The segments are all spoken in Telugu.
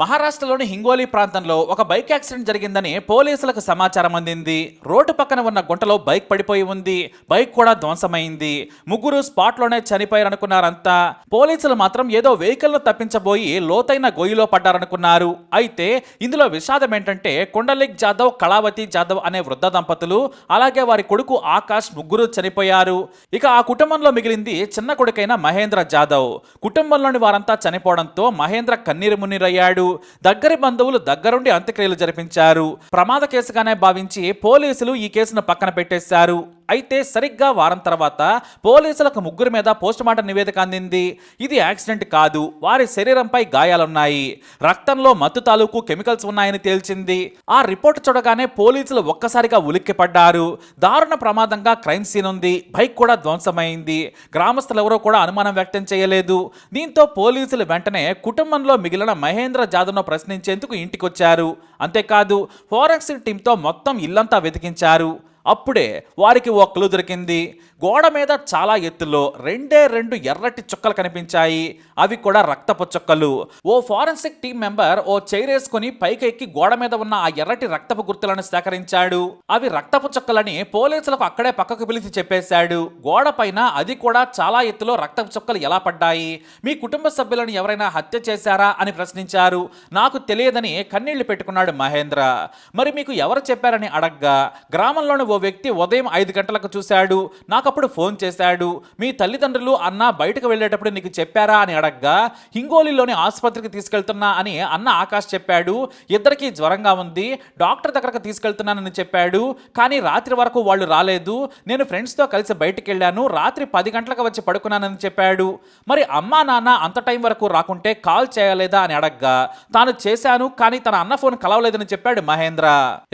మహారాష్ట్రలోని హింగోలీ ప్రాంతంలో ఒక బైక్ యాక్సిడెంట్ జరిగిందని పోలీసులకు సమాచారం అందింది. రోడ్డు పక్కన ఉన్న గుంటలో బైక్ పడిపోయి ఉంది. బైక్ కూడా ధ్వంసమైంది. ముగ్గురు స్పాట్లోనే చనిపోయారనుకున్నారంతా. పోలీసులు మాత్రం ఏదో వెహికల్ను తప్పించబోయి లోతైన గొయ్యిలో పడ్డారనుకున్నారు. అయితే ఇందులో విషాదం ఏంటంటే కుండలిక్ జాదవ్ కళావతి జాదవ్ అనే వృద్ధ దంపతులు అలాగే వారి కొడుకు ఆకాష్ ముగ్గురు చనిపోయారు. ఇక ఆ కుటుంబంలో మిగిలింది చిన్న కొడుకైన మహేంద్ర జాదవ్. కుటుంబంలోని వారంతా చనిపోవడంతో మహేంద్ర కన్నీరు మున్నీరయ్యాడు. దగ్గరి బంధువులు దగ్గరుండి అంత్యక్రియలు జరిపించారు. ప్రమాద కేసుగానే భావించి పోలీసులు ఈ కేసును పక్కన పెట్టేశారు. అయితే సరిగ్గా వారం తర్వాత పోలీసులకు ముగ్గురు మీద పోస్టుమార్టం నివేదిక అందింది. ఇది యాక్సిడెంట్ కాదు. వారి శరీరంపై గాయాలున్నాయి. రక్తంలో మత్తు తాలూకు కెమికల్స్ ఉన్నాయని తేల్చింది. ఆ రిపోర్ట్ చూడగానే పోలీసులు ఒక్కసారిగా ఉలిక్కిపడ్డారు. దారుణ ప్రమాదంగా క్రైమ్ సీన్ ఉంది. బైక్ కూడా ధ్వంసమైంది. గ్రామస్తులు ఎవరో కూడా అనుమానం వ్యక్తం చేయలేదు. దీంతో పోలీసులు వెంటనే కుటుంబంలో మిగిలిన మహేంద్ర జాదవ్ను ప్రశ్నించేందుకు ఇంటికొచ్చారు. అంతేకాదు ఫోరెన్సిక్ టీంతో మొత్తం ఇల్లంతా వెతికించారు. అప్పుడే వారికి ఒక్కలు క్లూ దొరికింది. గోడ మీద చాలా ఎత్తులో రెండే రెండు ఎర్రటి చుక్కలు కనిపించాయి. అవి కూడా రక్తపు చుక్కలు. ఓ ఫారెన్సిక్ టీం మెంబర్ ఓ చైర్ వేసుకుని పైకి ఎక్కి గోడ మీద ఉన్న ఆ ఎర్రటి రక్తపు గుర్తులను సేకరించాడు. అవి రక్తపు చుక్కలని పోలీసులకు అక్కడే పక్కకు పిలిచి చెప్పేశాడు. గోడ పైన అది కూడా చాలా ఎత్తులో రక్తపు చుక్కలు ఎలా పడ్డాయి? మీ కుటుంబ సభ్యులను ఎవరైనా హత్య చేశారా? అని ప్రశ్నించారు. నాకు తెలియదని కన్నీళ్ళు పెట్టుకున్నాడు మహేంద్ర. మరి మీకు ఎవరు చెప్పారని అడగ్గా. గ్రామంలోని ఓ వ్యక్తి ఉదయం ఐదు గంటలకు చూశాడు. నాకు అప్పుడు ఫోన్ చేశాడు మీ తల్లిదండ్రులు అన్న బయటకు వెళ్ళేటప్పుడు నీకు చెప్పారా అని అడగ్గా హింగోలీలోని ఆసుపత్రికి తీసుకెళ్తున్నా అని అన్న ఆకాష్ చెప్పాడు ఇద్దరికి జ్వరంగా ఉంది డాక్టర్ దగ్గరకు తీసుకెళ్తున్నానని చెప్పాడు కానీ రాత్రి వరకు వాళ్ళు రాలేదు నేను ఫ్రెండ్స్తో కలిసి బయటికి వెళ్ళాను రాత్రి పది గంటలకు వచ్చి పడుకున్నానని చెప్పాడు. మరి అమ్మా నాన్న అంత టైం వరకు రాకుంటే కాల్ చేయలేదా అని అడగ్గా తాను చేశాను కానీ తన అన్న ఫోన్ కలవలేదని చెప్పాడు మహేంద్ర.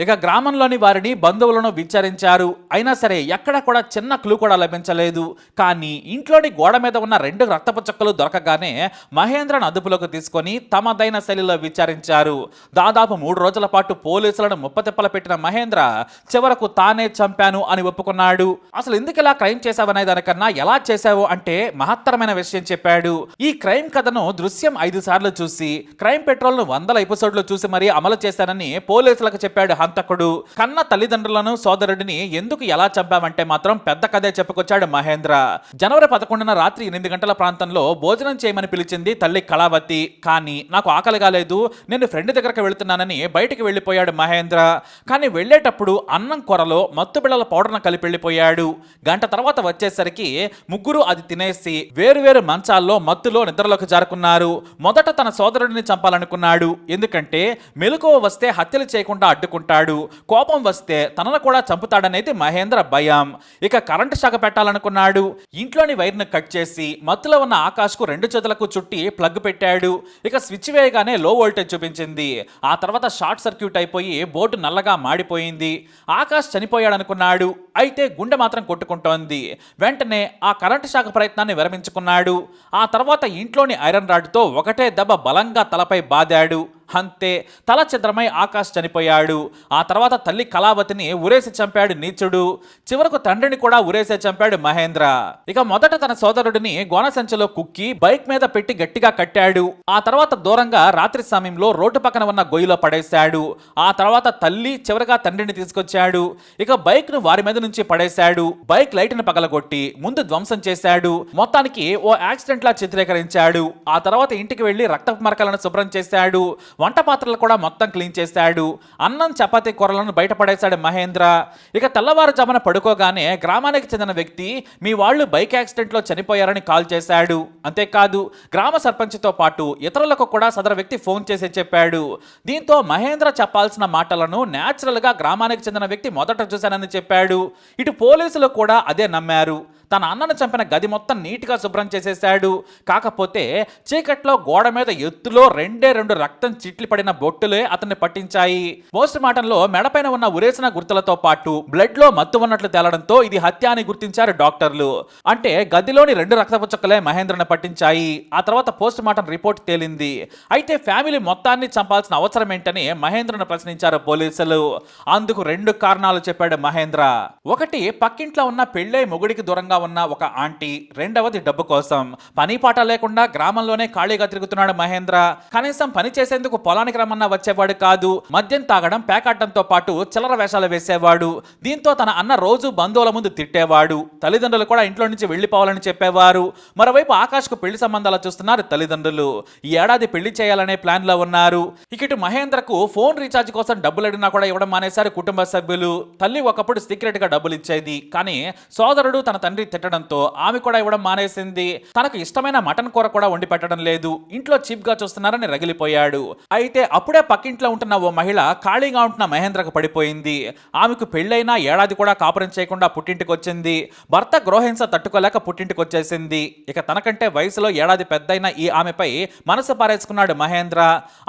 ఇక గ్రామంలోని వారిని బంధువులను విచారించారు. అయినా సరే ఎక్కడ కూడా చిన్న క్లూ కూడా లభించలేదు. కానీ ఇంట్లోని గోడ మీద ఉన్న రెండు రక్తపు చుక్కలు దొరకగానే మహేంద్రను అదుపులోకి తీసుకొని తమదైన శైలిలో విచారించారు. దాదాపు మూడు రోజుల పాటు పోలీసులను ముప్పతిప్పల పెట్టిన మహేంద్ర చివరకు తానే చంపాను అని ఒప్పుకున్నాడు. అసలు ఎందుకు ఇలా క్రైమ్ చేశావనే దానికన్నా ఎలా చేశావు అంటే మహత్తరమైన విషయం చెప్పాడు. ఈ క్రైమ్ కథను దృశ్యం ఐదు సార్లు చూసి క్రైమ్ పెట్రోల్ను వందల ఎపిసోడ్లు చూసి మరీ అమలు చేశానని పోలీసులకు చెప్పాడు హంతకుడు. కన్న తల్లిదండ్రులను సోదరుడిని ఎందుకు ఎలా చంపావంటే మాత్రం పెద్ద కథ చెప్పుకొచ్చాడు మహేంద్ర. జనవరి పదకొండున రాత్రి ఎనిమిది గంటల ప్రాంతంలో భోజనం చేయమని పిలిచింది తల్లి కళావతి. కానీ నాకు ఆకలి కాలేదు నేను ఫ్రెండ్ దగ్గరకు వెళుతున్నానని బయటికి వెళ్ళిపోయాడు మహేంద్ర. కానీ వెళ్ళేటప్పుడు అన్నం కొరలో మత్తు బిళ్ళల పౌడర్ను కలిపి వెళ్ళిపోయాడు. గంట తర్వాత వచ్చేసరికి ముగ్గురు అది తినేసి వేరువేరు మంచాల్లో మత్తులో నిద్రలోకి జారుకున్నారు. మొదట తన సోదరుడిని చంపాలనుకున్నాడు. ఎందుకంటే మెలకువ వస్తే హత్యలు చేయకుండా అడ్డుకుంటాడు. కోపం వస్తే తనను కూడా చంపుతాడనేది మహేంద్ర భయం. ఇక కరెంటు శాఖ పెట్టాలనుకున్నాడు. ఇంట్లోని వైర్ను కట్ చేసి మత్తులో ఉన్న ఆకాష్కు రెండు చేతులకు చుట్టి ప్లగ్ పెట్టాడు. ఇక స్విచ్ వేయగానే లో వోల్టేజ్ చూపించింది. ఆ తర్వాత షార్ట్ సర్క్యూట్ అయిపోయి బోర్డు నల్లగా మాడిపోయింది. ఆకాష్ చనిపోయాడనుకున్నాడు. అయితే గుండె మాత్రం కొట్టుకుంటోంది. వెంటనే ఆ కరెంటు శాఖ ప్రయత్నాన్ని విరమించుకున్నాడు. ఆ తర్వాత ఇంట్లోని ఐరన్ రాడ్తో ఒకటే దెబ్బ బలంగా తలపై బాదాడు. అంతే తల చిద్రమై ఆకాష్ చనిపోయాడు. ఆ తర్వాత తల్లి కళావతిని ఉరేసి చంపాడు నీచుడు. చివరకు తండ్రిని కూడా ఉరేసే చంపాడు మహేంద్ర. ఇక మొదట తన సోదరుడిని గోనసంచలో కుక్కి బైక్ మీద పెట్టి గట్టిగా కట్టాడు. ఆ తర్వాత దూరంగా రాత్రి సమయంలో రోడ్డు పక్కన ఉన్న గొయ్యిలో పడేశాడు. ఆ తర్వాత తల్లి చివరగా తండ్రిని తీసుకొచ్చాడు. ఇక బైక్ను వారి మీద నుంచి పడేశాడు. బైక్ లైట్ను పగలగొట్టి ముందు ధ్వంసం చేశాడు. మొత్తానికి ఓ యాక్సిడెంట్ లా చిత్రీకరించాడు. ఆ తర్వాత ఇంటికి వెళ్ళి రక్తపు మరకలను శుభ్రం చేశాడు. వంట పాత్రలు కూడా మొత్తం క్లీన్ చేశాడు. అన్నం చపాతీ కూరలను బయటపడేశాడు మహేంద్ర. ఇక తెల్లవారుజామున పడుకోగానే గ్రామానికి చెందిన వ్యక్తి మీ వాళ్ళు బైక్ యాక్సిడెంట్లో చనిపోయారని కాల్ చేశాడు. అంతేకాదు గ్రామ సర్పంచ్తో పాటు ఇతరులకు కూడా సదరు వ్యక్తి ఫోన్ చేసి చెప్పాడు. దీంతో మహేంద్ర చెప్పాల్సిన మాటలను న్యాచురల్గా గ్రామానికి చెందిన వ్యక్తి మొదట చూశానని చెప్పాడు. ఇటు పోలీసులు కూడా అదే నమ్మారు. తన అన్నను చంపిన గది మొత్తం నీట్గా శుభ్రం చేసేశాడు. కాకపోతే చీకట్లో గోడ మీద ఎత్తులో రెండే రెండు రక్తం చిట్లు పడిన బొట్టులే అతన్ని పట్టించాయి. పోస్ట్ మార్టంలో మెడపైన ఉన్న ఉరేసిన గుర్తులతో పాటు బ్లడ్లో మత్తు ఉన్నట్లు తేలడంతో ఇది హత్య అని గుర్తించారు డాక్టర్లు. అంటే గదిలోని రెండు రక్తపు చుక్కలే మహేంద్రను పట్టించాయి. ఆ తర్వాత పోస్ట్ మార్టం రిపోర్ట్ తేలింది. అయితే ఫ్యామిలీ మొత్తాన్ని చంపాల్సిన అవసరం ఏంటని మహేంద్రను ప్రశ్నించారు పోలీసులు. అందుకు రెండు కారణాలు చెప్పాడు మహేంద్ర. ఒకటి పక్కింట్లో ఉన్న పెళ్ళై మొగుడికి దూరంగా ఉన్న ఒక ఆంటీ రెండవది డబ్బు కోసం. పని పాట లేకుండా గ్రామంలోనే ఖాళీగా తిరుగుతున్నాడు మహేంద్ర. కనీసం పని చేసేందుకు పొలానికి రమ్మన్నా వచ్చేవాడు కాదు. మద్యం తాగడం పేకాటంతో పాటు చిల్లర వేషాలు వేసేవాడు. దీంతో తన అన్న రోజు బంధువుల ముందు తిట్టేవాడు. తల్లిదండ్రులు కూడా ఇంట్లో నుంచి వెళ్ళిపోవాలని చెప్పేవారు. మరోవైపు ఆకాష్కు పెళ్ళి సంబంధాలు చూస్తున్నారు తల్లిదండ్రులు. ఈ ఏడాది పెళ్ళి చేయాలనే ప్లాన్లో ఉన్నారు ఇకటి మహేంద్రకు ఫోన్ రీఛార్జ్ కోసం డబ్బులు అడిగినా కూడా ఇవ్వడం మానేశారు కుటుంబ సభ్యులు. తల్లి ఒకప్పుడు సీక్రెట్గా డబ్బులు ఇచ్చేది. కానీ సోదరుడు తన తండ్రి తిట్టడంతో ఆమె కూడా ఇవ్వడం మానేసింది. తనకు ఇష్టమైన మటన్ కూర కూడా వండి పెట్టడం లేదు. ఇంట్లో చీప్గా చూస్తున్నారని రగిలిపోయాడు. అయితే అప్పుడే పక్కింట్లో ఉంటున్న ఓ మహిళ ఖాళీగా ఉంటున్న మహేంద్రకు పడిపోయింది. ఆమెకు పెళ్ళైనా ఏడాది కూడా కాపురం చేయకుండా పుట్టింటికి వచ్చింది భర్త గృహహింస తట్టుకోలేక పుట్టింటికి వచ్చేసింది ఇక తనకంటే వయసులో ఏడాది పెద్దయిన ఈ ఆమెపై మనసు పారేసుకున్నాడు మహేంద్ర.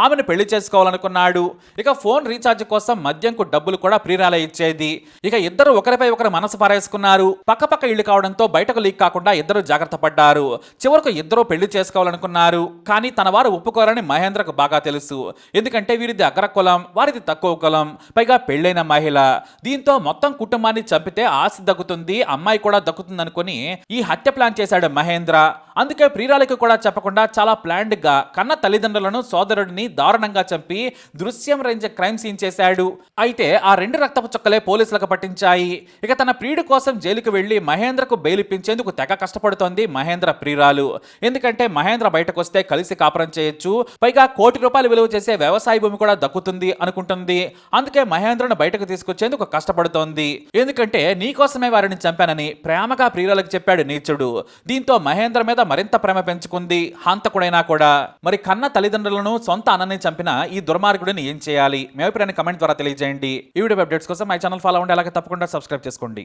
ఆమెను పెళ్ళి చేసుకోవాలనుకున్నాడు. ఇక ఫోన్ రీఛార్జ్ కోసం మద్యంకు డబ్బులు కూడా ప్రియురాల ఇచ్చేది. ఇక ఇద్దరు ఒకరిపై ఒకరు మనసు పారేసుకున్నారు. పక్క పక్క ఇల్లు కారణంతో బయటకు లీక్ కాకుండా ఇద్దరు జాగ్రత్త పడ్డారు. చివరకు ఇద్దరు పెళ్ళి చేసుకోవాలనుకున్నారు. కానీ తన వారు ఒప్పుకోరని మహేంద్రకు బాగా తెలుసు. ఎందుకంటే వీరిది అగ్ర కులం వారిది తక్కువ కులం పైగా పెళ్ళైన మహిళ. దీంతో మొత్తం కుటుంబాన్ని చంపితే ఆస్తి దక్కుతుంది అమ్మాయి కూడా దక్కుతుంది అనుకుని ఈ హత్య ప్లాన్ చేశాడు మహేంద్ర. అందుకే ప్రియురాలకి కూడా చెప్పకుండా చాలా ప్లాన్డ్గా కన్న తల్లిదండ్రులను సోదరుడిని దారుణంగా చంపి దృశ్యం రేంజ్ క్రైమ్ సీన్ చేశాడు. అయితే ఆ రెండు రక్తపు చుక్కలే పోలీసులకు పట్టించాయి. ఇక తన ప్రియుడి కోసం జైలుకు వెళ్ళి మహేంద్రకు బెయిల్ ఇప్పించేందుకు తెగ కష్టపడుతోంది మహేంద్ర ప్రియురాలు. ఎందుకంటే మహేంద్ర బయటకు వస్తే కలిసి కాపురం చేయొచ్చు పైగా కోటి రూపాయలు విలువ చేసే వ్యవసాయ భూమి కూడా దక్కుతుంది అనుకుంటుంది. అందుకే మహేంద్రను బయటకు తీసుకొచ్చేందుకు కష్టపడుతోంది. ఎందుకంటే నీకోసమే వారిని చంపానని ప్రేమగా ప్రియురాలకు చెప్పాడు నీచుడు. దీంతో మహేంద్ర మీద మరింత ప్రేమ పెంచుకుంది హంతకుడైనా కూడా. మరి కన్న తల్లిదండ్రులను సొంత అన్నని చంపిన ఈ దుర్మార్గుడిని ఏం చేయాలి? మీ అభిప్రాయాన్ని కమెంట్ ద్వారా తెలియజేయండి. ఈ వీడియో అప్డేట్స్ కోసం మై ఛానల్ ఫాలో ఉండే అలాగే తప్పకుండా సబ్స్క్రైబ్ చేసుకోండి.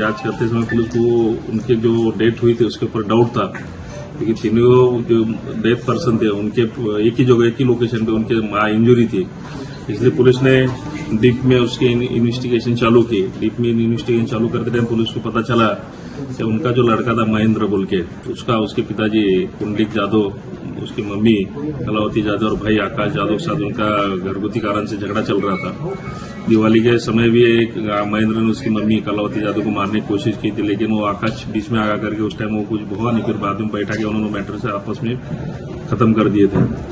जाँच करते समय पुलिस को उनके जो डेथ हुई थी, उसके ऊपर डाउट था। क्योंकि तीनों जो डेथ पर्सन थे, उनके एक ही जगह, एक ही लोकेशन पे उनके इंजुरी थी। इसलिए पुलिस ने डीप में उसकी इन्वेस्टिगेशन चालू की। डीप में इन्वेस्टिगेशन चालू करते टाइम पुलिस को पता चला कि उनका जो लड़का था महेंद्र बोल के, उसका उसके पिताजी कुंडलिक जादव उसकी मम्मी कलावती जादव और भाई आकाश जादव के साथ उनका गर्भवती कारण से झगड़ा चल रहा था। दिवाली के समय भी एक महेंद्र ने उसकी मम्मी कलावती जादव को मारने की कोशिश की थी, लेकिन वो आकाश बीच में आगा करके उस टाइम वो कुछ हुआ नहीं फिर बाद में बैठा के उन्होंने मैटर से आपस में खत्म कर दिए थे।